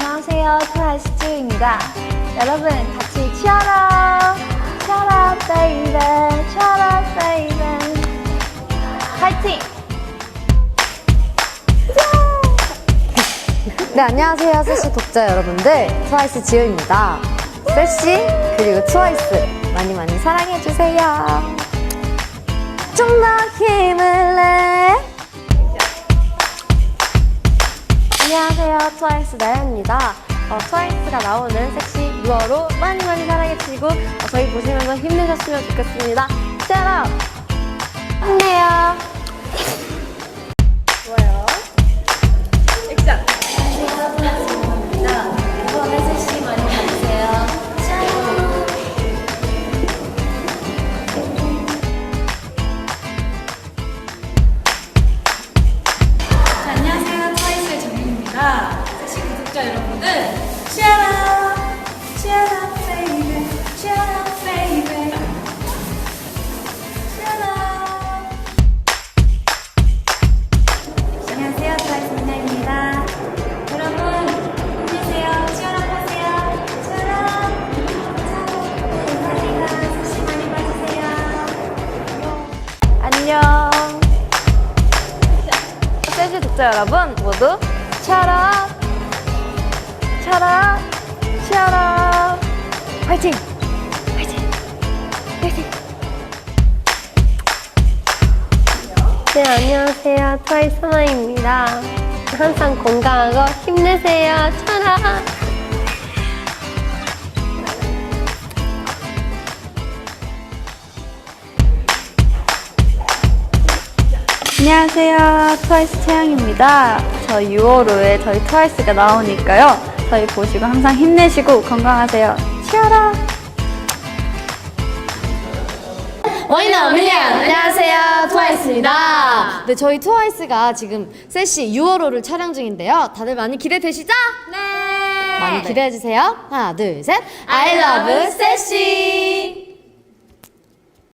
안녕하세요. 트와이스 쯔입니다. 여러분, 같이 치어라! 치어라, 베이베! 치어라, 베이베! 파이팅! 네, 안녕하세요. 세시 독자 여러분들. 트와이스 지우입니다. 세시, 그리고 트와이스. 많이 많이 사랑해주세요. 좀 더 힘 안녕하세요. 트와이스 나연입니다. 어, 트와이스가 나오는 섹시 6월호 많이 많이 사랑해주시고 어, 저희 보시면서 힘내셨으면 좋겠습니다. 치어라! 구독자 여러분들, 치아라, 치아라, 베이베, 치아라, 베이베, 치아라. 안녕하세요. 민나입니다. 여러분, 힘내세요. 치아라 하세요. 치아라. 감사합니다. 사실 많이 봐주세요. 안녕. 세지 독자 여러분 모두 치아라 치아라 치아라. 화이팅! 화이팅! 네 안녕하세요. 트와이스 마입니다. 항상 건강하고 힘내세요. 치아라. 안녕하세요. 트와이스 채영입니다. 저 6월호에 저희 트와이스가 나오니까요. 저희 보시고 항상 힘내시고 건강하세요. 치아라! 와이너 밀리언! 안녕하세요. 트와이스입니다. 네, 저희 트와이스가 지금 세시 6월호를 촬영 중인데요. 다들 많이 기대되시죠? 네. 많이 기대해주세요. 하나, 둘, 셋. I love 세시!